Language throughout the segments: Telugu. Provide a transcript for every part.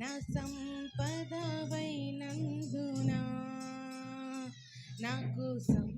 నా సంపదవైనందునా? నాకు సం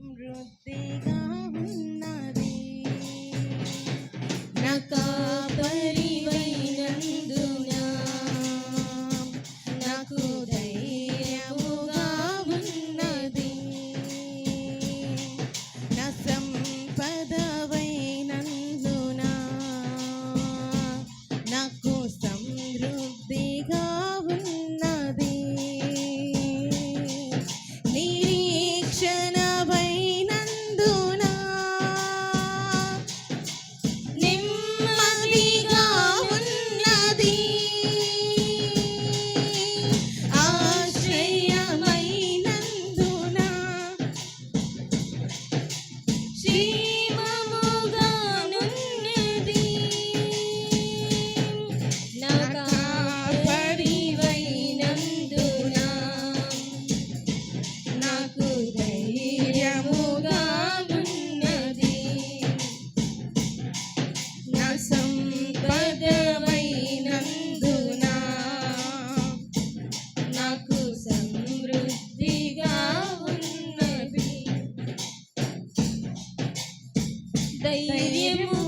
Tại.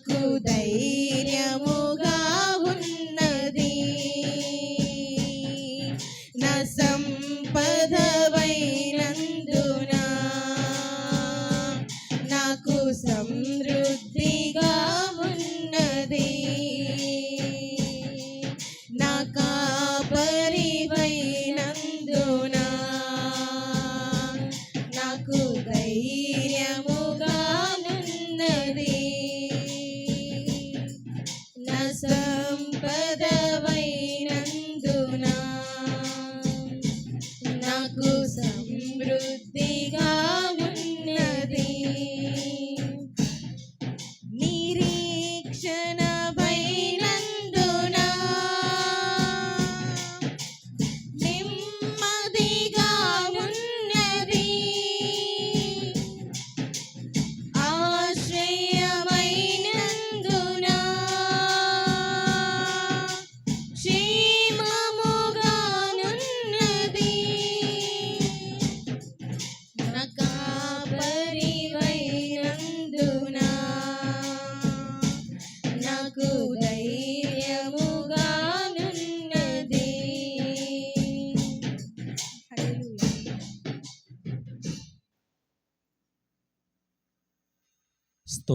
నాకు ధైర్యముగా ఉన్నది. నా సంపదవైనందునా నాకు సమృద్ధిగా ఉన్నది. నా కాపరివైనందునా నాకు ధైర్యముగా సమృద్ధి